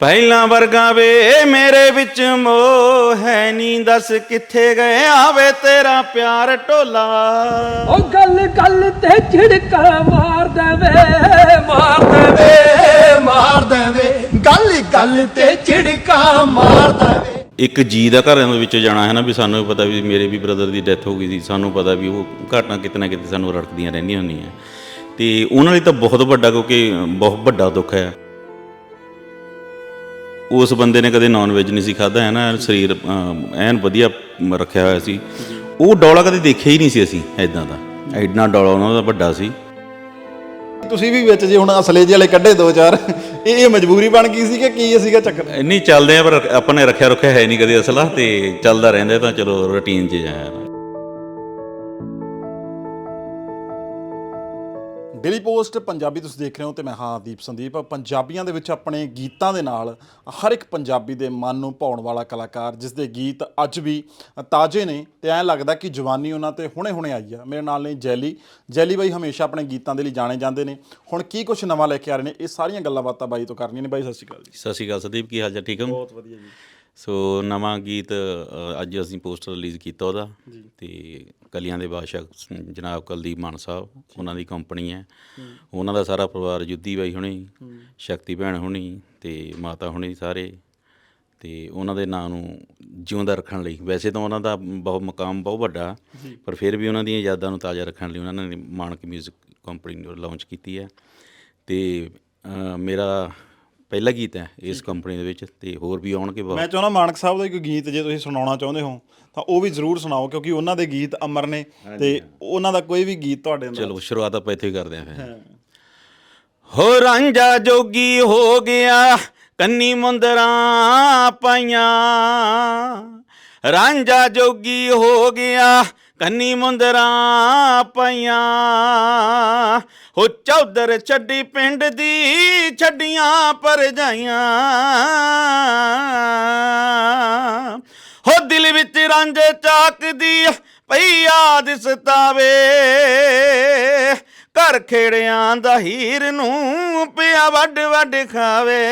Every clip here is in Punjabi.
ਪਹਿਲਾਂ ਵਰਗਾ ਵੇ ਮੇਰੇ ਵਿੱਚ ਮੋਹ ਹੈ ਨਹੀਂ ਦੱਸ ਕਿੱਥੇ ਗਏ? ਆਵੇ ਤੇਰਾ ਪਿਆਰ ਢੋਲਾ ਉਹ ਗੱਲ ਗੱਲ ਤੇ ਝਿੜਕਾ ਮਾਰ ਦੇਵੇ ਮਾਰ ਦੇਵੇ ਮਾਰ ਦੇਵੇ। ਗੱਲ ਗੱਲ ਤੇ ਝਿੜਕਾ ਮਾਰ ਦੇਵੇ। ਇੱਕ ਜੀ ਦਾ ਘਰਾਂ ਦੇ ਵਿੱਚੋਂ ਜਾਣਾ ਹੈ ਨਾ ਵੀ ਸਾਨੂੰ ਪਤਾ ਵੀ ਮੇਰੇ ਵੀ ਬ੍ਰਦਰ ਦੀ ਡੈਥ ਹੋ ਗਈ ਸੀ। ਸਾਨੂੰ ਪਤਾ ਵੀ ਉਹ ਘਟਨਾ ਕਿਤੇ ਨਾ ਕਿਤੇ ਸਾਨੂੰ ਰੜਕਦੀਆਂ ਰਹਿੰਦੀਆਂ ਹੁੰਦੀਆਂ। ਤੇ ਉਹਨਾਂ ਲਈ ਤਾਂ ਬਹੁਤ ਵੱਡਾ ਕਿਉਂਕਿ ਬਹੁਤ ਵੱਡਾ ਦੁੱਖ ਹੈ। ਉਸ ਬੰਦੇ ਨੇ ਕਦੇ ਨਾਨ ਵੈਜ ਨਹੀਂ ਸੀ ਖਾਦਾ ਹੈ ਨਾ ਸਰੀਰ ਐਨ ਵਧੀਆ ਰੱਖਿਆ ਹੋਇਆ ਸੀ। ਉਹ ਡੌਲਾ ਕਦੇ ਦੇਖਿਆ ਹੀ ਨਹੀਂ ਸੀ ਅਸੀਂ ਐਦਾਂ ਦਾ। ਐਡਨਾ ਡੌਲਾ ਉਹਨਾਂ ਦਾ ਵੱਡਾ ਸੀ। ਤੁਸੀਂ ਵੀ ਵਿੱਚ ਜੇ ਹੁਣ ਅਸਲੇ ਜਿਹੇ ਵਾਲੇ ਕੱਢੇ ਦੋ ਚਾਰ ਇਹ ਇਹ ਮਜਬੂਰੀ ਬਣ ਗਈ ਸੀ ਕਿ ਕੀ ਸੀਗਾ ਚੱਕਰ? ਨਹੀਂ ਚੱਲਦੇ ਆ ਪਰ ਆਪਾਂ ਨੇ ਰੱਖਿਆ ਰੱਖਿਆ ਹੈ ਨਹੀਂ ਕਦੇ ਅਸਲਾ ਤੇ ਚੱਲਦਾ ਰਹਿੰਦਾ ਤਾਂ ਚਲੋ ਰੁਟੀਨ 'ਚ ਜਾਇਆ ਡੇਲੀ ਪੋਸਟ ਪੰਜਾਬੀ ਤੁਸੀਂ ਦੇਖ ਰਹੇ ਹੋ ਤੇ ਮੈਂ ਹਾਂ ਦੀਪ ਸੰਦੀਪ। ਪੰਜਾਬੀਆਂ ਦੇ ਵਿੱਚ ਆਪਣੇ ਗੀਤਾਂ ਦੇ ਨਾਲ ਹਰ ਇੱਕ ਪੰਜਾਬੀ ਦੇ ਮਨ ਨੂੰ ਭਾਉਣ ਵਾਲਾ ਕਲਾਕਾਰ ਜਿਸ ਦੇ ਗੀਤ ਅੱਜ ਵੀ ਤਾਜ਼ੇ ਨੇ ਤੇ ਐਂ ਲੱਗਦਾ ਕਿ ਜਵਾਨੀ ਉਹਨਾਂ ਤੇ ਹੁਣੇ-ਹੁਣੇ ਆਈ ਆ। ਮੇਰੇ ਨਾਲ ਨੇ ਜੈਲੀ। ਜੈਲੀ ਬਾਈ ਹਮੇਸ਼ਾ ਆਪਣੇ ਗੀਤਾਂ ਦੇ ਲਈ ਜਾਣੇ ਜਾਂਦੇ ਨੇ। ਹੁਣ ਕੀ ਕੁਝ ਨਵਾਂ ਲੈ ਕੇ ਆ ਰਹੇ ਨੇ? ਇਹ ਸਾਰੀਆਂ ਗੱਲਾਂ ਬਾਤਾਂ ਬਾਈ ਤੋਂ ਕਰਨੀਆਂ ਨੇ। ਬਾਈ ਸਤਿ ਸ਼੍ਰੀ ਅਕਾਲ ਜੀ। ਸਤਿ ਸ਼੍ਰੀ ਅਕਾਲ ਸੰਦੀਪ ਕੀ ਹਾਲ ਚਾਲ? ਠੀਕ ਹੋ? ਬਹੁਤ ਵਧੀਆ ਜੀ। ਸੋ ਨਵਾਂ ਗੀਤ ਅ, ਅੱਜ ਅਸੀਂ ਪੋਸਟਰ ਰਿਲੀਜ਼ ਕੀਤਾ ਉਹਦਾ। ਤੇ ਕਲੀਆਂ ਦੇ ਬਾਦਸ਼ਾਹ ਜਨਾਬ ਕੁਲਦੀਪ ਮਾਨ ਸਾਹਿਬ ਉਹਨਾਂ ਦੀ ਕੰਪਨੀ ਹੈ। ਉਹਨਾਂ ਦਾ ਸਾਰਾ ਪਰਿਵਾਰ ਜੁੱਦੀ ਬਾਈ ਹੁਣੀ ਸ਼ਕਤੀ ਭੈਣ ਹੁਣੀ ਤੇ ਮਾਤਾ ਹੁਣੀ ਸਾਰੇ। ਤੇ ਉਹਨਾਂ ਦੇ ਨਾਂ ਨੂੰ ਜਿਉਂਦਾ ਰੱਖਣ ਲਈ। ਵੈਸੇ ਤਾਂ ਉਹਨਾਂ ਦਾ ਬਹੁਤ ਮਕਾਮ ਬਹੁਤ ਵੱਡਾ ਪਰ ਫਿਰ ਵੀ ਉਹਨਾਂ ਦੀਆਂ ਯਾਦਾਂ ਨੂੰ ਤਾਜ਼ਾ ਰੱਖਣ ਲਈ ਉਹਨਾਂ ਨੇ ਮਾਨਕ 뮤직 ਕੰਪਨੀ ਨੂੰ ਲਾਂਚ ਕੀਤੀ ਹੈ। ਤੇ ਅ, ਮੇਰਾ ਪਹਿਲਾ ਗੀਤ ਹੈ ਇਸ ਕੰਪਨੀ ਦੇ ਵਿੱਚ ਤੇ ਹੋਰ ਵੀ ਆਉਣਗੇ ਬਹੁਤ। ਮੈਂ ਚਾਹੁੰਦਾ ਮਾਨਕ ਸਾਹਿਬ ਦਾ ਕੋਈ ਗੀਤ ਜੇ ਤੁਸੀਂ ਸੁਣਾਉਣਾ ਚਾਹੁੰਦੇ ਹੋ ਤਾਂ ਉਹ ਵੀ ਜ਼ਰੂਰ ਸੁਣਾਓ ਕਿਉਂਕਿ ਉਹਨਾਂ ਦੇ ਗੀਤ ਅਮਰ ਨੇ ਤੇ ਉਹਨਾਂ ਦਾ ਕੋਈ ਵੀ ਗੀਤ ਤੁਹਾਡੇ ਨਾਲ ਚਲੋ ਸ਼ੁਰੂਆਤ ਆਪਾਂ ਇੱਥੇ ਹੀ ਕਰਦੇ ਆਂ ਫਿਰ। ਹੋ ਰਾਂਝਾ ਜੋਗੀ ਹੋ ਗਿਆ ਕੰਨੀ ਮੁੰਦਰਾਂ ਪਾਈਆਂ। ਰਾਂਝਾ ਜੋਗੀ ਹੋ ਗਿਆ ਕੰਨੀ ਮੁੰਦਰਾਂ ਪਈਆਂ। ਹੋ ਚੌਧਰ ਛੱਡੀ ਪਿੰਡ ਦੀ ਛੱਡੀਆਂ ਪਰ ਜਾਈਆਂ। ਹੋ ਦਿਲ ਵਿੱਚ ਰਾਂਝੇ ਚਾਕਦੀ ਪਈ ਯਾਦ ਸਤਾਵੇ। ਘਰ ਖੇੜਿਆਂ ਦਾ ਹੀਰ ਨੂੰ ਪਿਆ ਵੱਡ ਵੱਡ ਖਾਵੇ।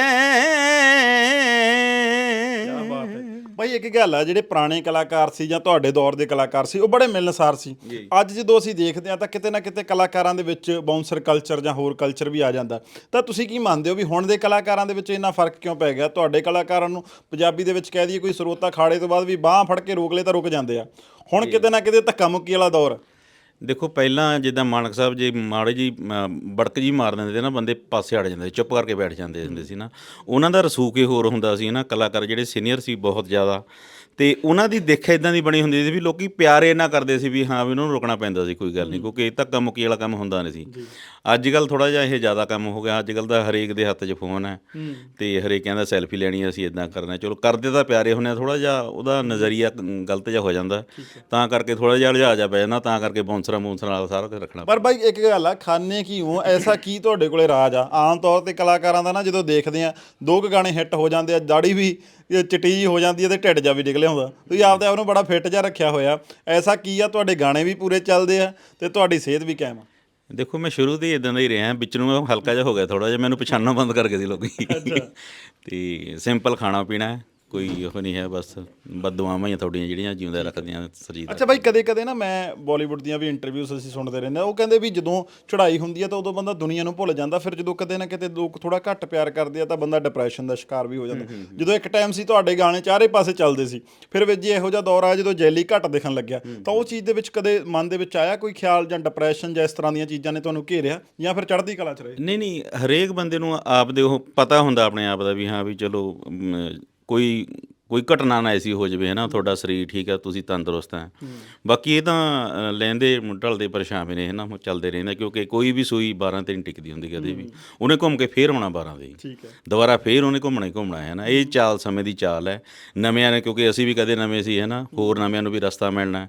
ਭਾਈ ਇੱਕ ਗੱਲ ਆ ਜਿਹੜੇ ਪੁਰਾਣੇ ਕਲਾਕਾਰ ਸੀ ਜਾਂ ਤੁਹਾਡੇ ਦੌਰ ਦੇ ਕਲਾਕਾਰ ਸੀ ਉਹ ਬੜੇ ਮਿਲਨਸਾਰ ਸੀ। ਅੱਜ ਜਦੋਂ ਅਸੀਂ ਦੇਖਦੇ ਆ ਤਾਂ ਕਿਤੇ ਨਾ ਕਿਤੇ ਕਲਾਕਾਰਾਂ ਦੇ ਵਿੱਚ ਬਾਉਂਸਰ ਕਲਚਰ ਜਾਂ ਹੋਰ ਕਲਚਰ ਵੀ ਆ ਜਾਂਦਾ। ਤਾਂ ਤੁਸੀਂ ਕੀ ਮੰਨਦੇ ਹੋ ਵੀ ਹੁਣ ਦੇ ਕਲਾਕਾਰਾਂ ਦੇ ਵਿੱਚ ਇੰਨਾ ਫ਼ਰਕ ਕਿਉਂ ਪੈ ਗਿਆ? ਤੁਹਾਡੇ ਕਲਾਕਾਰਾਂ ਨੂੰ ਪੰਜਾਬੀ ਦੇ ਵਿੱਚ ਕਹਿ ਦਈਏ ਕੋਈ ਸਰੋਤਾ ਖਾੜੇ ਤੋਂ ਬਾਅਦ ਵੀ ਬਾਹ ਫੜ ਕੇ ਰੋਕ ਲੇ ਤਾਂ ਰੁਕ ਜਾਂਦੇ ਆ। ਹੁਣ ਕਿਤੇ ਨਾ ਕਿਤੇ ਧੱਕਾ ਮੁੱਕੀ ਵਾਲਾ ਦੌਰ। ਦੇਖੋ ਪਹਿਲਾਂ ਜਿੱਦਾਂ ਮਾਨਕ ਸਾਹਿਬ ਜੀ ਮਾੜੇ ਜੀ ਬੜਕ ਜੀ ਮਾਰ ਦਿੰਦੇ ਨਾ ਬੰਦੇ ਪਾਸੇ ਅੜ ਜਾਂਦੇ ਸੀ, ਚੁੱਪ ਕਰਕੇ ਬੈਠ ਜਾਂਦੇ ਹੁੰਦੇ ਸੀ ਨਾ। ਉਹਨਾਂ ਦਾ ਰਸੂਖ ਹੀ ਹੋਰ ਹੁੰਦਾ ਸੀ ਨਾ ਕਲਾਕਾਰ ਜਿਹੜੇ ਸੀਨੀਅਰ ਸੀ ਬਹੁਤ ਜ਼ਿਆਦਾ। ਤੇ ਉਹਨਾਂ ਦੀ ਦੇਖ ਇਦਾਂ ਦੀ ਬਣੀ ਹੁੰਦੀ ਸੀ ਵੀ ਲੋਕੀ ਪਿਆਰੇ ਨਾ ਕਰਦੇ ਸੀ ਵੀ ਹਾਂ ਵੀ ਉਹਨਾਂ ਨੂੰ ਰੁਕਣਾ ਪੈਂਦਾ ਸੀ ਕੋਈ ਗੱਲ ਨਹੀਂ ਕਿਉਂਕਿ ਧੱਕਾ ਮੁੱਕੀ ਵਾਲਾ ਕੰਮ ਹੁੰਦਾ ਨਹੀਂ ਸੀ। ਅੱਜ ਕੱਲ ਥੋੜਾ ਜਿਹਾ ਇਹ ਜ਼ਿਆਦਾ ਕੰਮ ਹੋ ਗਿਆ ਅੱਜ ਕੱਲ ਦਾ ਹਰੇਕ ਦੇ ਹੱਥ 'ਚ ਫੋਨ ਹੈ ਤੇ ਹਰੇਕ ਕਹਿੰਦਾ ਸੈਲਫੀ ਲੈਣੀ ਹੈ, ਅਸੀਂ ਇਦਾਂ ਕਰਨਾ। ਚਲੋ ਕਰਦੇ ਤਾਂ ਪਿਆਰੇ ਹੁੰਦੇ ਆ ਥੋੜਾ ਜਿਹਾ ਉਹਦਾ ਨਜ਼ਰੀਆ ਗਲਤ ਜਿਹਾ ਹੋ ਜਾਂਦਾ। ਤਾਂ ਕਰਕੇ ਥੋੜਾ ਜਿਹਾ ਲਿਹਾਜ਼ ਆ ਪੈ ਜਾਂਦਾ ਤਾਂ ਕਰਕੇ ਬੌਂਸਰਾਂ ਬੌਂਸਰਾਂ ਨਾਲ ਸਾਰਾ ਕੁਝ ਰੱਖਣਾ ਪਰ ਬਾਈ ਇੱਕ ਗੱਲ ਆ ਖਾਣੇ ਕੀ ਹੋ ਐਸਾ ਕੀ ਤੁਹਾਡੇ ਕੋਲੇ ਰਾਜ ਆ? ਆਮ ਤੌਰ ਤੇ ਕਲਾਕਾਰਾਂ ਦਾ ਨਾ ਜਦੋਂ ਦੇਖਦੇ ਆ ਦੋ ਕੁ ਗਾਣੇ ਹਿੱਟ ਹੋ ਜਾਂਦੇ ਆ ਦਾੜੀ ਵੀ ਇਹ ਚਿੱਟੀ ਜਿਹੀ ਹੋ ਜਾਂਦੀ ਹੈ ਤੇ ਢਿੱਡ ਜਾ ਵੀ ਨਿਕਲਿਆ ਹੁੰਦਾ। ਤੁਸੀਂ ਆਪਦੇ ਆਪ ਨੂੰ ਬੜਾ ਫਿੱਟ ਜਿਹਾ ਰੱਖਿਆ ਹੋਇਆ। ਐਸਾ ਕੀ ਆ? ਤੁਹਾਡੇ ਗਾਣੇ ਵੀ ਪੂਰੇ ਚੱਲਦੇ ਆ ਤੇ ਤੁਹਾਡੀ ਸਿਹਤ ਵੀ ਕਾਇਮ ਆ। ਦੇਖੋ ਮੈਂ ਸ਼ੁਰੂ ਤੋਂ ਹੀ ਇਦਾਂ ਦਾ ਹੀ ਰਿਹਾ। ਵਿੱਚ ਨੂੰ ਹਲਕਾ ਜਿਹਾ ਹੋ ਗਿਆ ਥੋੜਾ ਜਿਹਾ। ਮੈਨੂੰ ਪਛਾਣਨਾ ਬੰਦ ਕਰ ਗਏ ਸੀ ਲੋਕੀ। ਤੇ ਸਿੰਪਲ ਖਾਣਾ ਪੀਣਾ। ਹੈ ਕੋਈ ਉਹ ਨਹੀਂ ਹੈ ਬਸ ਬਦਦੁਆਵਾਂ ਹੀ ਆ ਤੁਹਾਡੀਆਂ ਜਿਹੜੀਆਂ ਜਿਉਂਦਾ ਰੱਖਦੀਆਂ ਸਰੀਰ ਦਾ। ਅੱਛਾ ਬਾਈ ਕਦੇ ਕਦੇ ਨਾ ਮੈਂ ਬਾਲੀਵੁੱਡ ਦੀਆਂ ਵੀ ਇੰਟਰਵਿਊਸ ਅਸੀਂ ਸੁਣਦੇ ਰਹਿੰਦੇ ਆ ਉਹ ਕਹਿੰਦੇ ਵੀ ਜਦੋਂ ਚੜ੍ਹਾਈ ਹੁੰਦੀ ਹੈ ਤਾਂ ਉਦੋਂ ਬੰਦਾ ਦੁਨੀਆ ਨੂੰ ਭੁੱਲ ਜਾਂਦਾ। ਫਿਰ ਜਦੋਂ ਕਦੇ ਨਾ ਕਿਤੇ ਲੋਕ ਥੋੜਾ ਘੱਟ ਪਿਆਰ ਕਰਦੇ ਆ ਤਾਂ ਬੰਦਾ ਡਿਪਰੈਸ਼ਨ ਦਾ ਸ਼ਿਕਾਰ ਵੀ ਹੋ ਜਾਂਦਾ। ਜਦੋਂ ਇੱਕ ਟਾਈਮ ਸੀ ਤੁਹਾਡੇ ਗਾਣੇ ਚਾਰੇ ਪਾਸੇ ਚੱਲਦੇ ਸੀ ਫਿਰ ਵਿੱਚ ਜੀ ਇਹੋ ਜਿਹਾ ਦੌਰ ਆਇਆ ਜਦੋਂ ਜੈਲੀ ਘੱਟ ਦਿਖਣ ਲੱਗਿਆ ਤਾਂ ਉਹ ਚੀਜ਼ ਦੇ ਵਿੱਚ ਕਦੇ ਮਨ ਦੇ ਵਿੱਚ ਆਇਆ ਕੋਈ ਖਿਆਲ ਜਾਂ ਡਿਪਰੈਸ਼ਨ ਜਾਂ ਇਸ ਤਰ੍ਹਾਂ ਦੀਆਂ ਚੀਜ਼ਾਂ ਨੇ ਤੁਹਾਨੂੰ ਘੇਰਿਆ ਜਾਂ ਫਿਰ ਚੜ੍ਹਦੀ ਕਲਾ ਚ ਰਹੇ? ਨਹੀਂ ਨਹੀਂ ਹਰੇਕ ਬੰਦੇ ਨੂੰ ਆਪਦੇ ਉਹ ਪਤਾ ਹੁੰਦਾ ਆਪਣੇ ਆਪ ਦਾ ਵੀ ਹਾਂ ਵੀ ਚਲੋ ਕੋਈ ਕੋਈ ਘਟਨਾ ਨਾ ਐਸੀ ਹੋ ਜਾਵੇ ਹੈ ਨਾ ਤੁਹਾਡਾ ਸਰੀਰ ਠੀਕ ਹੈ ਤੁਸੀਂ ਤੰਦਰੁਸਤ ਹੈ। ਬਾਕੀ ਇਹ ਤਾਂ ਲੈਂਦੇ ਢਲਦੇ ਪਰਛਾਵੇਂ ਨੇ ਹੈ ਨਾ ਉਹ ਚੱਲਦੇ ਰਹਿੰਦੇ ਕਿਉਂਕਿ ਕੋਈ ਵੀ ਸੂਈ 12 ਤੇ ਨਹੀਂ ਟਿਕਦੀ ਹੁੰਦੀ ਕਦੇ ਵੀ। ਉਹਨੇ ਘੁੰਮ ਕੇ ਫੇਰ ਆਉਣਾ 12 ਦੇ। ਠੀਕ ਹੈ। ਦੁਬਾਰਾ ਫੇਰ ਉਹਨੇ ਘੁੰਮਣਾ ਹੀ ਘੁੰਮਣਾ ਹੈ ਨਾ ਇਹ ਚਾਲ ਸਮੇਂ ਦੀ ਚਾਲ ਹੈ। ਨਵਿਆਂ ਨੇ ਕਿਉਂਕਿ ਅਸੀਂ ਵੀ ਕਦੇ ਨਵੇਂ ਸੀ ਹੈ ਨਾ ਹੋਰ ਨਵਿਆਂ ਨੂੰ ਵੀ ਰਸਤਾ ਮਿਲਣਾ।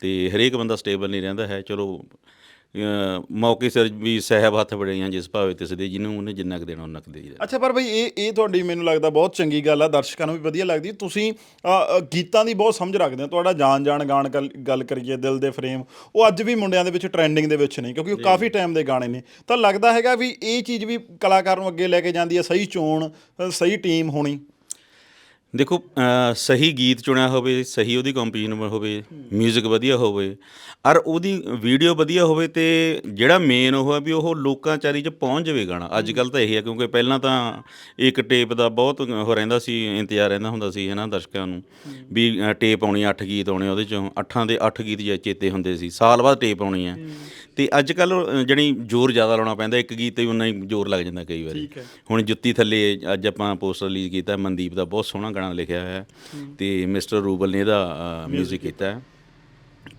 ਤੇ ਹਰੇਕ ਬੰਦਾ ਸਟੇਬਲ ਨਹੀਂ ਰਹਿੰਦਾ ਹੈ। ਚਲੋ ਮੌਕੇ ਸਿਰ ਵੀ ਸਹਿਬ ਹੱਥ ਬੜੀਆਂ ਜਿਸ ਭਾਵੇਂ ਤਿਸ ਦੇ ਜਿਹਨੂੰ ਉਹਨੇ ਜਿੰਨਾ ਕੁ ਦੇਣਾ ਉਹਨਾਂ ਕੁ ਦੇ ਦੇਈਦਾ। ਅੱਛਾ ਪਰ ਬਈ ਇਹ ਇਹ ਤੁਹਾਡੀ ਮੈਨੂੰ ਲੱਗਦਾ ਬਹੁਤ ਚੰਗੀ ਗੱਲ ਆ ਦਰਸ਼ਕਾਂ ਨੂੰ ਵੀ ਵਧੀਆ ਲੱਗਦੀ। ਤੁਸੀਂ ਅ, ਅ, ਗੀਤਾਂ ਦੀ ਬਹੁਤ ਸਮਝ ਰੱਖਦੇ ਹੋ। ਤੁਹਾਡਾ ਜਾਣ ਜਾਣ ਗਾਣ ਗੱਲ- ਗੱਲ ਕਰੀਏ ਦਿਲ ਦੇ ਫਰੇਮ ਉਹ ਅੱਜ ਵੀ ਮੁੰਡਿਆਂ ਦੇ ਵਿੱਚ ਟ੍ਰੈਂਡਿੰਗ ਦੇ ਵਿੱਚ ਨੇ ਕਿਉਂਕਿ ਉਹ ਕਾਫੀ ਟਾਈਮ ਦੇ ਗਾਣੇ ਨੇ। ਤਾਂ ਲੱਗਦਾ ਹੈਗਾ ਵੀ ਇਹ ਚੀਜ਼ ਵੀ ਕਲਾਕਾਰ ਨੂੰ ਅੱਗੇ ਲੈ ਕੇ ਜਾਂਦੀ ਹੈ ਸਹੀ ਚੋਣ ਅ, ਸਹੀ ਟੀਮ ਹੋਣੀ। ਦੇਖੋ ਸਹੀ ਗੀਤ ਚੁਣਿਆ ਹੋਵੇ ਸਹੀ ਉਹਦੀ ਕੰਪੋਜੀਸ਼ਨ ਹੋਵੇ 뮤직 ਵਧੀਆ ਹੋਵੇ ਔਰ ਉਹਦੀ ਵੀਡੀਓ ਵਧੀਆ ਹੋਵੇ ਤੇ ਜਿਹੜਾ ਮੇਨ ਉਹ ਹੈ ਵੀ ਉਹ ਲੋਕਾਂ ਚਾਰੀ ਚ ਪਹੁੰਚ ਜਾਵੇ ਗਾਣਾ। ਅੱਜ ਕੱਲ ਤਾਂ ਇਹ ਹੈ ਕਿਉਂਕਿ ਪਹਿਲਾਂ ਤਾਂ ਇੱਕ ਟੇਪ ਦਾ ਬਹੁਤ ਉਹ ਰਹਿੰਦਾ ਸੀ ਇੰਤਜ਼ਾਰ ਰਹਿੰਦਾ ਹੁੰਦਾ ਸੀ ਹਨਾ ਦਰਸ਼ਕਾਂ ਨੂੰ। ਵੀ ਅ, ਟੇਪ ਆਉਣੀ 8 ਗੀਤ ਆਉਣੇ ਉਹਦੇ ਚੋਂ ਅੱਠਾਂ ਦੇ 8 ਗੀਤ ਜੇ ਚੇਤੇ ਹੁੰਦੇ ਸੀ ਸਾਲ ਬਾਅਦ ਟੇਪ ਆਉਣੀ ਹੈ ਤੇ ਅੱਜ ਕੱਲ ਜਣੀ ਜ਼ੋਰ ਜ਼ਿਆਦਾ ਲਾਉਣਾ ਪੈਂਦਾ ਇੱਕ ਗੀਤ ਤੇ ਵੀ ਉਨਾ ਹੀ ਜ਼ੋਰ ਲੱਗ ਜਾਂਦਾ ਕਈ ਵਾਰੀ। ਹੁਣ ਜੁੱਤੀ ਥੱਲੇ ਅੱਜ ਆਪਾਂ ਪੋਸਟਰ ਰਿਲੀਜ਼ ਕੀਤਾ ਮਨਦੀਪ ਦਾ ਬਹੁਤ ਸੋਹਣਾ ਗਾਣਾ ਲਿਖਿਆ ਹੋਇਆ ਹੈ ਤੇ ਮਿਸਟਰ ਰੂਬਲ ਨੇ ਇਹਦਾ 뮤직 ਕੀਤਾ। ਹੈ।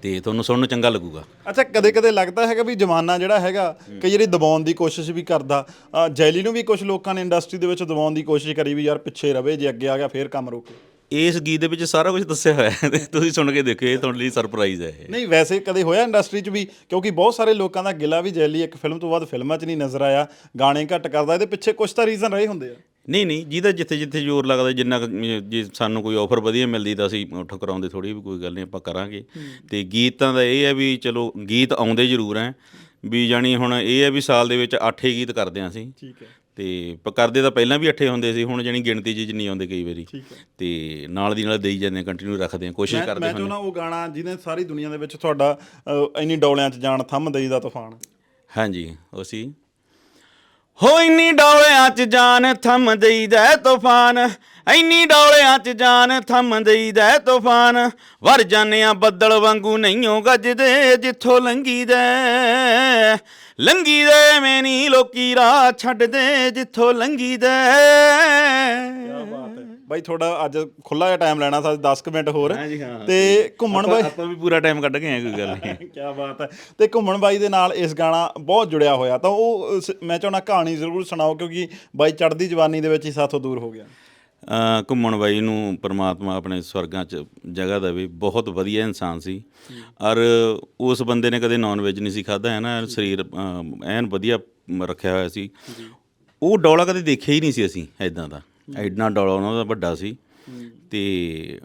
ਤੇ ਤੁਹਾਨੂੰ ਸੁਣਨ ਨੂੰ ਚੰਗਾ ਲੱਗੂਗਾ। ਅੱਛਾ ਕਦੇ ਕਦੇ ਲੱਗਦਾ ਹੈਗਾ ਵੀ ਜਮਾਨਾ ਜਿਹੜਾ ਹੈਗਾ ਕਈ ਜਿਹੜੀ ਦਬਾਉਣ ਦੀ ਕੋਸ਼ਿਸ਼ ਵੀ ਕਰਦਾ। ਜੈਲੀ ਨੂੰ ਵੀ ਕੁਝ ਲੋਕਾਂ ਨੇ ਇੰਡਸਟਰੀ ਦੇ ਵਿੱਚ ਦਬਾਉਣ ਦੀ ਕੋਸ਼ਿਸ਼ ਕਰੀ ਵੀ ਯਾਰ ਪਿੱਛੇ ਰਵੇ ਜੇ ਅੱਗੇ ਆ ਗਿਆ ਫੇਰ ਕੰਮ ਰੋਕੇ। ਇਸ ਗੀਤ ਦੇ ਵਿੱਚ ਸਾਰਾ ਕੁਝ ਦੱਸਿਆ ਹੋਇਆ ਹੈ ਤੁਸੀਂ ਸੁਣ ਕੇ ਦੇਖਿਓ ਇਹ ਤੁਹਾਡੇ ਲਈ ਸਰਪ੍ਰਾਈਜ਼ ਹੈ ਇਹ। ਨਹੀਂ ਵੈਸੇ ਕਦੇ ਹੋਇਆ ਇੰਡਸਟਰੀ 'ਚ ਵੀ ਕਿਉਂਕਿ ਬਹੁਤ ਸਾਰੇ ਲੋਕਾਂ ਦਾ ਗਿਲਾ ਵੀ ਜੈਲੀ ਇੱਕ ਫਿਲਮ ਤੋਂ ਬਾਅਦ ਫਿਲਮਾਂ 'ਚ ਨਹੀਂ ਨਜ਼ਰ ਆਇਆ। ਗਾਣੇ ਘੱਟ ਕਰਦਾ ਇਹਦੇ ਪਿੱਛੇ ਕੁਝ ਤਾਂ ਰੀਜ਼ਨ ਰਹੇ ਹੁੰਦੇ ਆ। ਨਹੀਂ ਨਹੀਂ ਜਿਹਦਾ ਜਿੱਥੇ ਜਿੱਥੇ ਜ਼ੋਰ ਲੱਗਦਾ ਜਿੰਨਾ ਜੇ ਸਾਨੂੰ ਕੋਈ ਆਫਰ ਵਧੀਆ ਮਿਲਦੀ ਤਾਂ ਅਸੀਂ ਠੁਕਰਾਉਂਦੇ ਥੋੜੀ ਵੀ ਕੋਈ ਗੱਲ ਨਹੀਂ ਆਪਾਂ ਕਰਾਂਗੇ। ਤੇ ਗੀਤਾਂ ਦਾ ਇਹ ਹੈ ਵੀ ਚਲੋ ਗੀਤ ਆਉਂਦੇ ਜ਼ਰੂਰ ਹੈ। ਵੀ ਜਾਣੀ ਹੁਣ ਇਹ ਹੈ ਵੀ ਸਾਲ ਦੇ ਵਿੱਚ 8 ਹੀ ਗੀਤ ਕਰਦੇ ਹਾਂ ਅਸੀਂ। ਠੀਕ ਹੈ। ਤੇ ਕਰਦੇ ਤਾਂ ਪਹਿਲਾਂ ਵੀ ਅੱਠੇ ਹੁੰਦੇ ਸੀ ਹੁਣ ਜਾਣੀ ਗਿਣਤੀ 'ਚ ਨਹੀਂ ਆਉਂਦੇ ਕਈ ਵਾਰੀ। ਤੇ ਨਾਲ ਦੀ ਨਾਲ ਦੇਈ ਜਾਂਦੇ ਕੰਟੀਨਿਊ ਰੱਖਦੇ ਹਾਂ ਕੋਸ਼ਿਸ਼ ਮੈਂ ਕਰਦੇ ਮੈਂ ਹਾਂ। ਚਾਹੁੰਦਾ ਉਹ ਗਾਣਾ ਜਿਹਨੇ ਸਾਰੀ ਦੁਨੀਆ ਦੇ ਵਿੱਚ ਤੁਹਾਡਾ ਇੰਨੀ ਡੌਲਿਆਂ 'ਚ ਜਾਣ ਥੰਮ ਦਈ ਦਾ ਤੂਫਾਨ। ਹਾਂਜੀ ਉਹ ਸੀ ਹੋ ਇੰਨੀ ਡੌਲਿਆਂ 'ਚ ਜਾਨ, ਥੰਮ ਦੇਈਦਾ ਏ ਤੂਫਾਨ ਇੰਨੀ ਡੌਲਿਆਂ 'ਚ ਜਾਨ, ਥੰਮ ਦੇਈਦਾ ਏ ਤੂਫਾਨ ਵਰ ਜਾਂਦੇ ਆ ਬੱਦਲ ਵਾਂਗੂ ਨਹੀਂਓ ਗੱਜਦੇ, ਜਿੱਥੋਂ ਲੰਘੀਦਾ ਏ। ਲੰਘੀਦੇ ਮੈਂ ਨਹੀਂ ਲੋਕੀ ਰਾਹ ਛੱਡਦੇ, ਜਿੱਥੋਂ ਲੰਘੀਦਾ ਏ। ਬਾਤ ਬਾਈ ਤੁਹਾਡਾ ਅੱਜ ਖੁੱਲਾ ਜਿਹਾ ਟਾਈਮ ਲੈਣਾ ਸੀ 10 ਕੁ ਮਿੰਟ ਹੋਰ। ਹਾਂ। ਤੇ ਘੁੰਮਣ ਬਾਈ ਆਪਾਂ ਵੀ ਪੂਰਾ ਟਾਈਮ ਕੱਢ ਕੇ ਆਏ ਕੋਈ ਗੱਲ ਨਹੀਂ। ਕੀ ਬਾਤ ਹੈ। ਤੇ ਘੁੰਮਣ ਬਾਈ ਦੇ ਨਾਲ ਇਸ ਗਾਣਾ ਬਹੁਤ ਜੁੜਿਆ ਹੋਇਆ। ਤਾਂ ਉਹ ਸ- ਮੈਂ ਚਾਹੁੰਦਾ ਕਹਾਣੀ ਜ਼ਰੂਰ ਸੁਣਾਓ ਕਿਉਂਕਿ ਬਾਈ ਚੜ੍ਹਦੀ ਜਵਾਨੀ ਦੇ ਵਿੱਚ ਹੀ ਸਾਥੋਂ ਦੂਰ ਹੋ ਗਿਆ। ਅ, ਘੁੰਮਣ ਬਾਈ ਨੂੰ ਪ੍ਰਮਾਤਮਾ ਆਪਣੇ ਸਵਰਗਾਂ 'ਚ ਜਗ੍ਹਾ ਦੇਵੇ ਬਹੁਤ ਵਧੀਆ ਇਨਸਾਨ ਸੀ। ਔਰ ਉਸ ਬੰਦੇ ਨੇ ਕਦੇ ਨਾਨ ਵੈਜ ਨਹੀਂ ਸੀ ਖਾਦਾ ਹੈ ਨਾ? ਸਰੀਰ ਅ, ਐਨ ਵਧੀਆ ਮ- ਰੱਖਿਆ ਹੋਇਆ ਸੀ। ਉਹ ਡੌਲਾ ਕਦੇ ਦੇਖਿਆ ਹੀ ਨਹੀਂ ਸੀ ਅਸੀਂ ਐਦਾਂ ਦਾ। ਐਡਨਾ ਡੌਲਾ ਉਹਨਾਂ ਦਾ ਵੱਡਾ ਸੀ। ਤੇ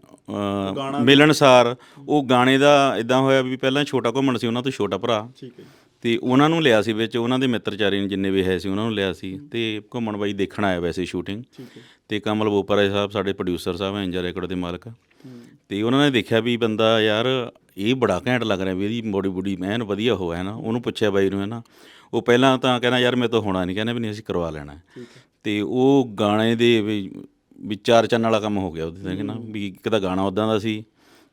ਮਿਲਣਸਾਰ ਉਹ ਗਾਣੇ ਦਾ ਇਦਾਂ ਹੋਇਆ ਵੀ ਪਹਿਲਾਂ ਛੋਟਾ ਘੁੰਮਣ ਸੀ ਉਹਨਾਂ ਤੋਂ ਛੋਟਾ ਭਰਾ। ਠੀਕ ਹੈ ਤੇ ਉਹਨਾਂ ਨੂੰ ਲਿਆ ਸੀ ਵਿੱਚ ਉਹਨਾਂ ਦੇ ਮਿੱਤਰਚਾਰੀ ਨੇ ਜਿੰਨੇ ਵੀ ਹੈ ਸੀ ਉਹਨਾਂ ਨੂੰ ਲਿਆ ਸੀ। ਤੇ ਘੁੰਮਣ ਬਾਈ ਦੇਖਣ ਆਇਆ ਵੈਸੇ ਸ਼ੂਟਿੰਗ ਤੇ ਕਮਲ ਬੋਪਰਾ ਸਾਹਿਬ ਸਾਡੇ ਪ੍ਰੋਡਿਊਸਰ ਸਾਹਿਬ ਹੈ ਇੰਜਰ ਰੈਕੋਰਡ ਦੇ ਮਾਲਕ। ਤੇ ਉਹਨਾਂ ਨੇ ਦੇਖਿਆ ਵੀ ਬੰਦਾ ਯਾਰ ਇਹ ਬੜਾ ਘੈਂਟ ਲੱਗ ਰਿਹਾ ਵੀ ਇਹਦੀ ਬੋਡੀ ਬੁਡੀ ਐਨ ਵਧੀਆ ਹੋਇਆ ਹੈ ਨਾ। ਉਹਨੂੰ ਪੁੱਛਿਆ ਬਾਈ ਨੂੰ ਹੈ ਨਾ। ਉਹ ਪਹਿਲਾਂ ਤਾਂ ਕਹਿੰਦਾ ਯਾਰ ਮੇਰੇ ਤੋਂ ਹੋਣਾ ਨਹੀਂ। ਕਹਿੰਦਾ ਵੀ ਨਹੀਂ ਅਸੀਂ ਕਰਵਾ ਲੈਣਾ ਹੈ। ਤੇ ਉਹ ਗਾਣੇ ਦੇ ਵੀ ਵੀ ਚਾਰ ਚੰਨ ਵਾਲਾ ਕੰਮ ਹੋ ਗਿਆ ਉਹਦੇ ਤੇ ਕਹਿੰਦਾ ਵੀ ਇੱਕ ਤਾਂ ਗਾਣਾ ਉਦਾਂ ਦਾ ਸੀ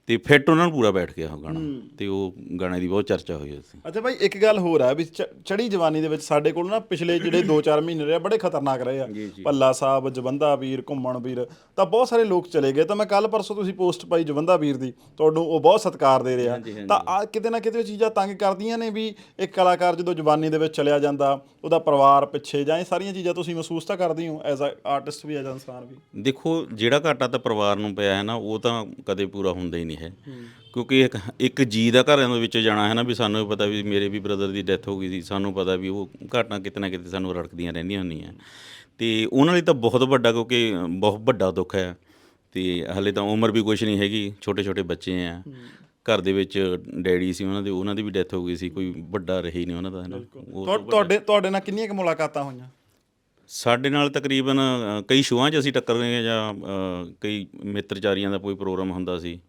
ਤੇ ਫਿੱਟ ਉਹਨਾਂ ਨੂੰ ਪੂਰਾ ਬੈਠ ਗਿਆ ਉਹ ਗਾਣਾ। ਤੇ ਉਹ ਗਾਣੇ ਦੀ ਬਹੁਤ ਚਰਚਾ ਹੋਈ ਦੀ ਅੱਛਾ ਬਾਈ ਇੱਕ ਗੱਲ ਹੋਰ ਹੈ ਵੀ ਚ- ਚੜ੍ਹੀ ਜਵਾਨੀ ਦੇ ਵਿੱਚ ਸਾਡੇ ਕੋਲ ਨਾ ਪਿਛਲੇ ਜਿਹੜੇ 2-4 ਮਹੀਨੇ ਰਹੇ ਆ, ਬੜੇ ਖਤਰਨਾਕ ਰਹੇ ਆ। ਪੱਲਾ ਸਾਹਿਬ ਜਵੰਦਾ ਵੀਰ ਘੁੰਮਣ ਵੀਰ ਤਾਂ ਬਹੁਤ ਸਾਰੇ ਲੋਕ ਚਲੇ ਗਏ। ਤਾਂ ਮੈਂ ਕੱਲ ਪਰਸੋਂ ਤੁਸੀਂ ਪੋਸਟ ਪਾਈ ਜਵੰਦਾ ਵੀਰ ਦੀ ਤੁਹਾਨੂੰ ਉਹ ਬਹੁਤ ਸਤਿਕਾਰ ਦੇ ਰਿਹਾ। ਤਾਂ ਆ ਕਿਤੇ ਨਾ ਕਿਤੇ ਉਹ ਚੀਜ਼ਾਂ ਤੰਗ ਕਰਦੀਆਂ ਨੇ ਵੀ ਇੱਕ ਕਲਾਕਾਰ ਜਦੋਂ ਜਵਾਨੀ ਦੇ ਵਿੱਚ ਚਲਿਆ ਜਾਂਦਾ ਉਹਦਾ ਪਰਿਵਾਰ ਪਿੱਛੇ ਜਾਂ ਇਹ ਸਾਰੀਆਂ ਚੀਜ਼ਾਂ ਤੁਸੀਂ ਮਹਿਸੂਸ ਤਾਂ ਕਰਦੇ ਹੋ ਐਜ਼ ਅ ਆਰਟਿਸਟ ਵੀ ਐਜ਼ ਅ ਇਨਸਾਨ ਵੀ? ਦੇਖੋ ਜਿਹੜਾ ਘਾਟਾ ਤਾਂ ਪਰਿਵਾਰ ਨੂੰ ਪਿਆ ਹੈ ਨਾ ਉਹ ਤਾਂ ਕਦੇ ਪੂਰਾ ਹੁੰਦਾ ਹੀ ਨਹੀਂ ਹੈ। ਕਿਉਂਕਿ ਇੱਕ ਇੱਕ ਜੀ ਦਾ ਘਰਾਂ ਦੇ ਵਿੱਚ ਜਾਣਾ ਹੈ ਨਾ ਵੀ ਸਾਨੂੰ ਵੀ ਪਤਾ ਵੀ ਮੇਰੇ ਵੀ ਬ੍ਰਦਰ ਦੀ ਡੈਥ ਹੋ ਗਈ ਸੀ ਸਾਨੂੰ ਪਤਾ ਵੀ ਉਹ ਘਾਟਾਂ ਕਿਤੇ ਨਾ ਕਿਤੇ ਸਾਨੂੰ ਰੜਕਦੀਆਂ ਰਹਿੰਦੀਆਂ ਹੁੰਦੀਆਂ। ਤੇ ਉਹਨਾਂ ਲਈ ਤਾਂ ਬਹੁਤ ਵੱਡਾ ਕਿਉਂਕਿ ਬਹੁਤ ਵੱਡਾ ਦੁੱਖ ਹੈ। ਤੇ ਹਲੇ ਤਾਂ ਉਮਰ ਵੀ ਕੁਝ ਨਹੀਂ ਹੈਗੀ ਛੋਟੇ ਛੋਟੇ ਬੱਚੇ ਆ। ਘਰ ਦੇ ਵਿੱਚ ਡੈਡੀ ਸੀ ਉਹਨਾਂ ਦੇ ਉਹਨਾਂ ਦੀ ਵੀ ਡੈਥ ਹੋ ਗਈ ਸੀ ਕੋਈ ਵੱਡਾ ਰਹੀ ਨਹੀਂ ਉਹਨਾਂ ਦਾ ਹੈ ਨਾ ਉਹ ਤੁਹਾਡੇ ਤੁਹਾਡੇ ਨਾਲ ਕਿੰਨੀਆਂ ਕੁ ਮੁਲਾਕਾਤਾਂ ਹੋਈਆਂ? ਸਾਡੇ ਨਾਲ ਤਕਰੀਬਨ ਅ, ਕਈ ਸ਼ੋਆਂ 'ਚ ਅਸੀਂ ਟੱਕਰ ਗਏ ਜਾਂ ਅ, ਕਈ ਮਿੱਤਰਚਾਰੀਆਂ ਦਾ ਕੋਈ ਪ੍ਰੋਗਰਾਮ ਹੁੰਦਾ ਸੀ।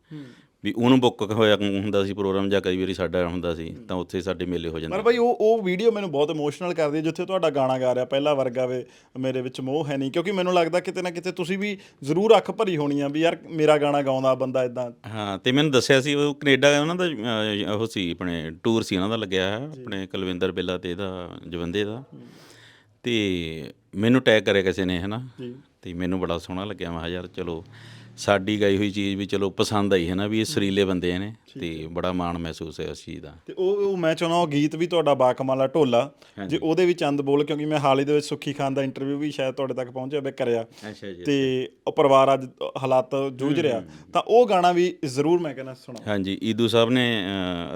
ਵੀ ਉਹਨੂੰ ਬੁੱਕ ਹੋਇਆ ਹੁੰਦਾ ਸੀ ਪ੍ਰੋਗਰਾਮ ਜਾਂ ਕਈ ਵਾਰੀ ਸਾਡਾ ਹੁੰਦਾ ਸੀ ਤਾਂ ਉੱਥੇ ਸਾਡੇ ਮੇਲੇ ਹੋ ਪਰ ਜਾਂਦੇ ਭਾਈ ਉਹ ਉਹ ਵੀਡੀਓ ਮੈਨੂੰ ਬਹੁਤ ਇਮੋਸ਼ਨਲ ਕਰਦੀ ਹੈ ਜਿੱਥੇ ਤੁਹਾਡਾ ਗਾਣਾ ਗਾ ਰਿਹਾ ਪਹਿਲਾ ਵਰਗਾ ਵੇ ਮੇਰੇ ਵਿੱਚ ਮੋਹ ਹੈ ਨਹੀਂ ਕਿਉਂਕਿ ਮੈਨੂੰ ਲੱਗਦਾ ਕਿਤੇ ਨਾ ਕਿਤੇ ਤੁਸੀਂ ਵੀ ਜ਼ਰੂਰ ਅੱਖ ਭਰੀ ਹੋਣੀ ਆ ਵੀ ਯਾਰ ਮੇਰਾ ਗਾਣਾ ਗਾਉਂਦਾ ਬੰਦਾ ਇਦਾਂ ਹਾਂ ਤੇ ਮੈਨੂੰ ਦੱਸਿਆ ਸੀ ਉਹ ਕੈਨੇਡਾ ਉਹਨਾਂ ਦਾ ਉਹ ਸੀ ਆਪਣੇ ਟੂਰ ਸੀ ਉਹਨਾਂ ਦਾ ਲੱਗਿਆ ਹੈ ਆਪਣੇ ਕੁਲਵਿੰਦਰ ਬੇਲਾ ਤੇ ਇਹਦਾ ਜਵੰਦੇ ਦਾ। ਤੇ ਮੈਨੂੰ ਟੈਗ ਕਰਿਆ ਕਿਸੇ ਨੇ ਹਨਾ? ਜੀ। ਤੇ ਮੈਨੂੰ ਬੜਾ ਸੋਹਣਾ ਲੱਗਿਆ ਮੈਂ ਯਾਰ ਚਲੋ ਸਾਡੀ ਗਾਈ ਹੋਈ ਚੀਜ਼ ਵੀ ਚਲੋ ਪਸੰਦ ਆਈ ਹੈ ਨਾ ਵੀ ਇਹ ਸਰੀਲੇ ਬੰਦੇ ਨੇ ਤੇ ਬੜਾ ਮਾਣ ਮਹਿਸੂਸ ਹੈ ਉਸ ਚੀਜ਼ ਦਾ। ਤੇ ਉਹ ਉਹ ਮੈਂ ਚਾਹੁੰਦਾ ਉਹ ਗੀਤ ਵੀ ਤੁਹਾਡਾ ਬਾਕਮਾਲਾ ਢੋਲਾ ਜੇ ਉਹਦੇ ਵਿੱਚ ਚੰਦ ਬੋਲ ਕਿਉਂਕਿ ਮੈਂ ਹਾਲ ਹੀ ਦੇ ਵਿੱਚ ਸੁੱਖੀ ਖਾਨ ਦਾ ਇੰਟਰਵਿਊ ਵੀ ਸ਼ਾਇਦ ਤੁਹਾਡੇ ਤੱਕ ਪਹੁੰਚਿਆ ਹੋਵੇ ਕਰਿਆ। ਤੇ ਉਹ ਪਰਿਵਾਰ ਅੱਜ ਹਾਲਾਤ ਜੂਝ ਰਿਹਾ। ਤਾਂ ਉਹ ਗਾਣਾ ਵੀ ਜ਼ਰੂਰ ਮੈਂ ਕਹਿੰਦਾ ਸੁਣਾਓ। ਹਾਂਜੀ ਈਦੂ ਸਾਹਿਬ ਨੇ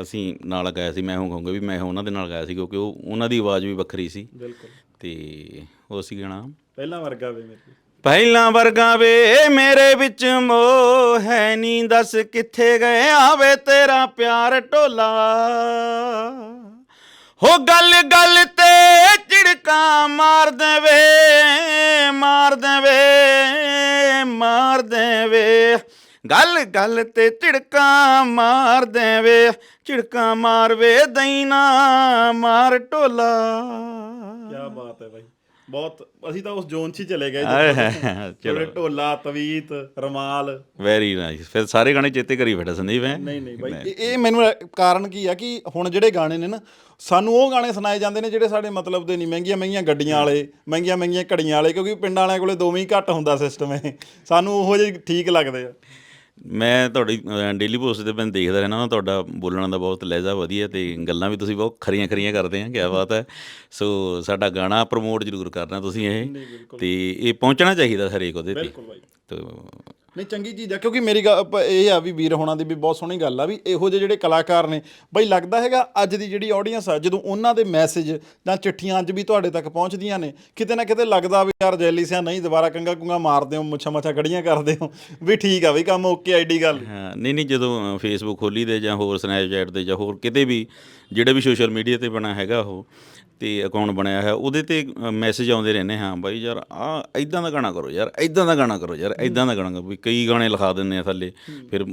ਅਸੀਂ ਨਾਲ ਗਾਇਆ ਸੀ ਮੈਂ ਕਹੂੰਗਾ ਵੀ ਮੈਂ ਉਹਨਾਂ ਦੇ ਨਾਲ ਗਾਇਆ ਸੀ ਕਿਉਂਕਿ ਉਹ ਉਹਨਾਂ ਦੀ ਆਵਾਜ਼ ਵੀ ਵੱਖਰੀ ਸੀ। ਬਿਲਕੁਲ। ਤੇ ਉਹ ਸੀ ਗਾਣਾ ਪਹਿਲਾਂ ਵਰਗਾ ਵੇ ਮੇਰੇ ਪਹਿਲਾਂ ਵਰਗਾ ਵੇ, ਮੇਰੇ ਵਿੱਚ ਮੋਹ ਹੈ ਨਹੀਂ ਦੱਸ ਕਿੱਥੇ ਗਏ ਆਵੇ ਤੇਰਾ ਪਿਆਰ ਢੋਲਾ ਹੋ ਗੱਲ ਗੱਲ ਤੇ ਝਿੜਕਾਂ ਮਾਰ ਦੇਵੇ ਮਾਰ ਦੇਵੇ ਮਾਰ ਦੇਵੇ। ਗੱਲ ਗੱਲ ਤੇ ਝਿੜਕਾਂ ਮਾਰ ਦੇਵੇ, ਝਿੜਕਾਂ ਮਾਰਵੇ ਦਈਨਾ, ਮਾਰ ਢੋਲਾ ਕੀ ਬਾਤ ਹੈ ਬਾਈ। ਬਹੁਤ ਅਸੀਂ ਤਾਂ ਉਸ ਜ਼ੋਨ 'ਚ ਹੀ ਚਲੇ ਗਏ ਹੈ, ਚਲੋ। ਢੋਲਾ ਤਵੀਤ ਰਮਾਲ। ਵੈਰੀ ਨਾਈਸ ਫਿਰ ਸਾਰੇ ਗਾਣੇ ਚੇਤੇ ਕਰੀ ਬੈਠਾ ਸੰਦੀਪ ਹੈ? ਨਹੀਂ ਨਹੀਂ ਬਾਈ ਇਹ- ਇਹ ਮੈਨੂੰ ਕਾਰਨ ਕੀ ਆ ਕਿ ਹੁਣ ਜਿਹੜੇ ਗਾਣੇ ਨੇ ਨਾ ਸਾਨੂੰ ਉਹ ਗਾਣੇ ਸੁਣਾਏ ਜਾਂਦੇ ਨੇ ਜਿਹੜੇ ਸਾਡੇ ਮਤਲਬ ਦੇ ਨਹੀਂ ਮਹਿੰਗੀਆਂ ਮਹਿੰਗੀਆਂ ਗੱਡੀਆਂ ਵਾਲੇ ਮਹਿੰਗੀਆਂ ਮਹਿੰਗੀਆਂ ਘੜੀਆਂ ਵਾਲੇ ਕਿਉਂਕਿ ਪਿੰਡਾਂ ਵਾਲਿਆਂ ਕੋਲੇ ਦੋਵੇਂ ਹੀ ਘੱਟ ਹੁੰਦਾ ਸਿਸਟਮ ਇਹ। ਸਾਨੂੰ ਉਹੋ ਜਿਹੇ ਠੀਕ ਲੱਗਦੇ ਆ। ਮੈਂ ਤੁਹਾਡੀ ਡੇਲੀ ਪੋਸਟ ਤੇ ਮੈਂ ਦੇਖਦਾ ਰਹਿਣਾ ਨਾ ਤੁਹਾਡਾ ਬੋਲਣ ਦਾ ਬਹੁਤ ਲਹਿਜਾ ਵਧੀਆ ਤੇ ਗੱਲਾਂ ਵੀ ਤੁਸੀਂ ਬਹੁਤ ਖਰੀਆਂ ਖਰੀਆਂ ਕਰਦੇ ਆ ਕੀ ਬਾਤ ਹੈ। ਸੋ ਸਾਡਾ ਗਾਣਾ ਪ੍ਰਮੋਟ ਜ਼ਰੂਰ ਕਰਨਾ ਤੁਸੀਂ ਇਹ ਤੇ ਇਹ ਪਹੁੰਚਣਾ ਚਾਹੀਦਾ ਹਰੇਕ ਉਹਦੇ ਤੇ। ਬਿਲਕੁਲ ਬਾਈ। ਤੋ ਨਹੀਂ ਚੰਗੀ ਚੀਜ਼ ਆ ਕਿਉਂਕਿ ਮੇਰੀ ਗੱਲ ਪ- ਇਹ ਆ ਵੀ ਵੀਰ ਹੋਣਾ ਦੀ ਵੀ ਬਹੁਤ ਸੋਹਣੀ ਗੱਲ ਆ ਵੀ ਇਹੋ ਜਿਹੇ ਜਿਹੜੇ ਕਲਾਕਾਰ ਨੇ ਬਈ ਲੱਗਦਾ ਹੈਗਾ ਅੱਜ ਦੀ ਜਿਹੜੀ ਆਡੀਅנס ਆ ਜਦੋਂ ਉਹਨਾਂ ਦੇ ਮੈਸੇਜ ਜਾਂ ਚਿੱਠੀਆਂ ਅੱਜ ਵੀ ਤੁਹਾਡੇ ਤੱਕ ਪਹੁੰਚਦੀਆਂ ਨੇ ਕਿਤੇ ਨਾ ਕਿਤੇ ਲੱਗਦਾ ਵੀ ਯਾਰ ਜੈਲੀ ਸਿਆ ਨਹੀਂ ਦੁਬਾਰਾ ਕੰਗਾ ਕੁੰਗਾ ਮਾਰਦੇ ਹੋ ਮੁੱਛਾਂ ਮੱਛਾਂ ਕੜੀਆਂ ਕਰਦੇ ਹੋ ਵੀ ਠੀਕ ਆ ਵੀ ਕੰਮ ਓਕੇ ਆਈਡੀ ਗੱਲ। ਹਾਂ ਨਹੀਂ ਨਹੀਂ ਜਦੋਂ ਫੇਸਬੁੱਕ ਖੋਲੀ ਦੇ ਜਾਂ ਹੋਰ ਸਨੈਪਚੈਟ ਤੇ ਜਾਂ ਹੋਰ ਕਿਤੇ ਵੀ ਜਿਹੜੇ ਵੀ ਸੋਸ਼ਲ ਮੀਡੀਆ ਤੇ ਬਣਾ ਹੈਗਾ ਉਹ ਤੇ ਅਕਾਊਂਟ ਬਣਿਆ ਹੈ ਉਹਦੇ ਤੇ ਮੈਸੇਜ ਆਉਂਦੇ ਰਹਿੰਦੇ ਹਾਂ ਬਾਈ ਯਾਰ ਆ ਇਦਾਂ ਦਾ ਗਾਣਾ ਕਰੋ ਯਾਰ ਇਦਾਂ ਦਾ ਗਾਣਾ ਕਰੋ ਯਾਰ ਇਦਾਂ ਦਾ ਗਾਣਾ ਕਰੋ ਵੀ ਕਈ ਗਾਣੇ ਲਿਖਾ ਦਿੰਦੇ ਆ ਥੱਲੇ ਫਿਰ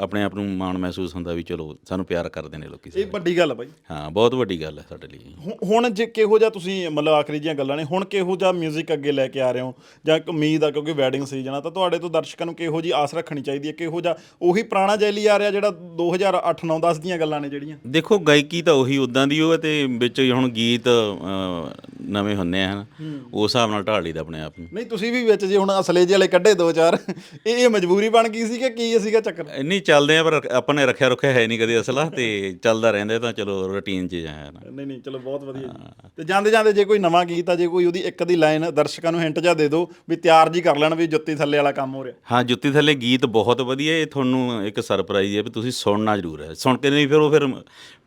ਆਪਣੇ ਆਪ ਨੂੰ ਮਾਣ ਮਹਿਸੂਸ ਹੁੰਦਾ ਵੀ ਚਲੋ ਸਾਨੂੰ ਪਿਆਰ ਕਰਦੇ ਨੇ ਲੋਕੀ ਇਹ ਵੱਡੀ ਗੱਲ ਆ ਬਾਈ। ਹਾਂ ਬਹੁਤ ਵੱਡੀ ਗੱਲ ਹੈ ਸਾਡੇ ਲਈ। ਹੁਣ ਜੇ ਕਿਹੋ ਜਿਹਾ ਤੁਸੀਂ ਮਤਲਬ ਆਖਰੀ ਜੀਆਂ ਗੱਲਾਂ ਨੇ ਹੁਣ ਕਿਹੋ ਜਿਹਾ 뮤직 ਅੱਗੇ ਲੈ ਕੇ ਆ ਰਹੇ ਹੋ? ਜਾਂ ਉਮੀਦ ਆ ਕਿਉਂਕਿ ਵੈਡਿੰਗ ਸੀਜ਼ਨ ਆ ਤਾਂ ਤੁਹਾਡੇ ਤੋਂ ਦਰਸ਼ਕਾਂ ਨੂੰ ਕਿਹੋ ਜੀ ਆਸ ਰੱਖਣੀ ਚਾਹੀਦੀ ਹੈ? ਕਿਹੋ ਜਿਹਾ ਉਹੀ ਪੁਰਾਣਾ ਜੈਲੀ ਆ ਰਿਹਾ ਜਿਹੜਾ 2008 9 10 ਦੀਆਂ ਗੱਲਾਂ ਨੇ ਜਿਹੜੀਆਂ? ਦੇਖੋ ਗਾਇਕੀ ਤਾਂ ਉਹੀ ਉਦਾਂ ਦੀ ਉਹ ਹੈ ਤੇ ਵਿੱਚ ਹੁਣ ਗੀਤ ਅਹ, ਨਵੇਂ ਹੁੰਨੇ ਆ ਉਸ ਹਿਸਾਬ ਨਾਲ ਢਾਲ ਲਈਦਾ ਆਪਣੇ ਆਪ ਨੂੰ। ਨਹੀਂ ਤੁਸੀਂ ਵੀ ਵਿੱਚ ਜੇ ਹੁਣ ਅਸਲੇ ਜਿਹੇ ਵਾਲੇ ਕੱਢੇ ਦੋ ਚਾਰ ਇਹ ਇਹ ਮਜਬੂਰੀ ਬਣ ਗਈ ਸੀ ਕਿ ਕੀ ਸੀਗਾ ਚੱਕਰ? ਇੰਨੀ ਚੱਲਦੇ ਆ ਪਰ ਆਪਾਂ ਨੇ ਰੱਖਿਆ ਰੁੱਖਿਆ ਹੈ ਨਹੀਂ ਕਦੇ ਅਸਲਾ ਤੇ ਚੱਲਦਾ ਰਹਿੰਦਾ ਤਾਂ ਚਲੋ ਰੁਟੀਨ 'ਚ ਜਾਇਆ ਨਾ। ਨਹੀਂ ਨਹੀਂ ਚਲੋ ਬਹੁਤ ਵਧੀਆ ਜੀ। ਤੇ ਜਾਂਦੇ ਜਾਂਦੇ ਜੇ ਕੋਈ ਨਵਾਂ ਗੀਤ ਆ ਜੇ ਕੋਈ ਉਹਦੀ ਇੱਕ ਦੀ ਲਾਈਨ ਦਰਸ਼ਕਾਂ ਨੂੰ ਹਿੰਟ ਜਾ ਦੇ ਦਿਓ ਵੀ ਤਿਆਰ ਜੀ ਕਰ ਲੈਣ ਵੀ ਜੁੱਤੀ ਥੱਲੇ ਵਾਲਾ ਕੰਮ ਹੋ ਰਿਹਾ। ਹਾਂ ਜੁੱਤੀ ਥੱਲੇ ਗੀਤ ਬਹੁਤ ਵਧੀਆ ਇਹ ਤੁਹਾਨੂੰ ਇੱਕ ਸਰਪ੍ਰਾਈਜ਼ ਹੈ ਵੀ ਤੁਸੀਂ ਸੁਣਨਾ ਜ਼ਰੂਰ ਹੈ। ਸੁਣ ਕੇ ਨਹੀਂ ਫਿਰ ਉਹ ਫਿਰ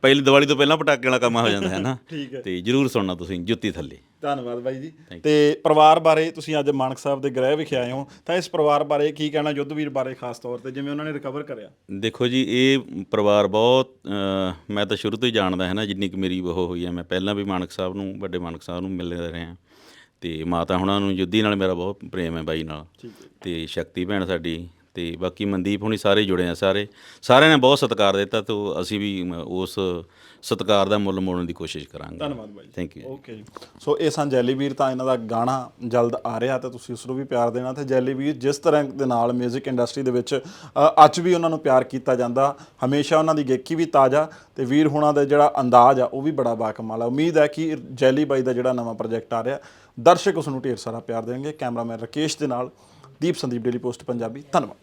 ਪਹਿਲੀ ਦੀਵਾਲੀ ਤੋਂ ਪਹਿਲਾਂ ਪਟਾਕੇ ਵਾਲਾ ਕੰਮ ਹੋ ਜਾਂਦਾ ਹੈ ਨਾ। ਠੀਕ ਹੈ। ਤੇ ਜ਼ਰੂਰ ਸੁਣਨਾ ਤੁਸੀਂ ਜੁੱਤੀ ਥੱਲੇ। ਧੰਨਵਾਦ ਬਾਈ ਜੀ। ਤੇ ਪਰਿਵਾਰ ਬਾਰੇ ਤੁਸੀਂ ਅੱਜ ਮਾਨਕ ਸਾਹਿਬ ਦੇ ਗ੍ਰਹਿ ਵਿਖੇ ਆਏ ਹੋ ਤਾਂ ਇਸ ਪਰਿਵਾਰ ਬਾਰੇ ਕੀ ਕਹਿਣਾ ਯੁੱਧਵੀਰ ਬਾਰੇ ਖਾਸ ਤੌਰ ਤੇ ਜਿਵੇਂ ਉਹਨਾਂ ਨੇ ਰਿਕਵਰ ਕਰਿਆ? ਦੇਖੋ ਜੀ ਇਹ ਪਰਿਵਾਰ ਬਹੁਤ ਮੈਂ ਤਾਂ ਸ਼ੁਰੂ ਤੋਂ ਹੀ ਜਾਣਦਾ ਹੈ ਨਾ ਜਿੰਨੀ ਕੁ ਮੇਰੀ ਉਹ ਹੋਈ ਹੈ ਮੈਂ ਪਹਿਲਾਂ ਵੀ ਮਾਨਕ ਸਾਹਿਬ ਨੂੰ ਵੱਡੇ ਮਾਨਕ ਸਾਹਿਬ ਨੂੰ ਮਿਲਦੇ ਰਹੇ ਹਾਂ। ਤੇ ਮਾਤਾ ਹੁਣਾਂ ਨੂੰ ਜੁੱਦੀ ਨਾਲ ਮੇਰਾ ਬਹੁਤ ਪ੍ਰੇਮ ਹੈ ਬਾਈ ਨਾਲ। ਤੇ ਸ਼ਕਤੀ ਭੈਣ ਸਾਡੀ ਤੇ ਬਾਕੀ ਮਨਦੀਪ ਹੁਣੀ ਸਾਰੇ ਜੁੜੇ ਆ ਸਾਰੇ। ਸਾਰਿਆਂ ਨੇ ਬਹੁਤ ਸਤਿਕਾਰ ਦਿੱਤਾ ਤੋਂ ਅਸੀਂ ਵੀ ਉਸ ਸਤਿਕਾਰ ਦਾ ਮੁੱਲ ਮੋੜਨ ਦੀ ਕੋਸ਼ਿਸ਼ ਕਰਾਂਗੇ। ਧੰਨਵਾਦ ਬਾਈ ਥੈਂਕ ਯੂ ਓਕੇ ਜੀ। ਸੋ ਇਹ ਸਨ ਜੈਲੀ ਵੀਰ ਤਾਂ ਇਹਨਾਂ ਦਾ ਗਾਣਾ ਜਲਦ ਆ ਰਿਹਾ ਤੇ ਤੁਸੀਂ ਉਸ ਨੂੰ ਵੀ ਪਿਆਰ ਦੇਣਾ ਤੇ ਜੈਲੀ ਵੀਰ ਜਿਸ ਤਰ੍ਹਾਂ ਦੇ ਨਾਲ 뮤직 ਇੰਡਸਟਰੀ ਦੇ ਵਿੱਚ ਅੱਜ ਵੀ ਉਹਨਾਂ ਨੂੰ ਪਿਆਰ ਕੀਤਾ ਜਾਂਦਾ ਹਮੇਸ਼ਾ ਉਹਨਾਂ ਦੀ ਗਾਇਕੀ ਵੀ ਤਾਜ਼ਾ ਤੇ ਵੀਰ ਹੁਣਾਂ ਦਾ ਜਿਹੜਾ ਅੰਦਾਜ਼ ਆ ਉਹ ਵੀ ਬੜਾ ਬਾਕਮਾਲ ਆ। ਉਮੀਦ ਹੈ ਕਿ ਜੈਲੀ ਬਾਈ ਦਾ ਜਿਹੜਾ ਨਵਾਂ ਪ੍ਰੋਜੈਕਟ ਆ ਰਿਹਾ ਦਰਸ਼ਕ ਉਸ ਨੂੰ ਢੇਰ ਸਾਰਾ ਪਿਆਰ ਦੇਣਗੇ। ਕੈਮਰਾਮੈਨ ਰਕੇਸ਼ ਦੇ ਨਾਲ ਦੀਪ ਸੰਦੀਪ ਡੇਲੀ ਪੋਸਟ ਪੰਜਾਬੀ। ਧੰਨਵਾਦ।